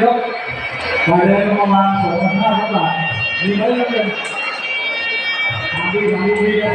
dốc và đây nó còn mang số hai các bạn đi mấy lần rồi làm đi làm đi đi các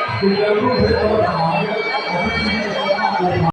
你的路会走好我们今天也不会辜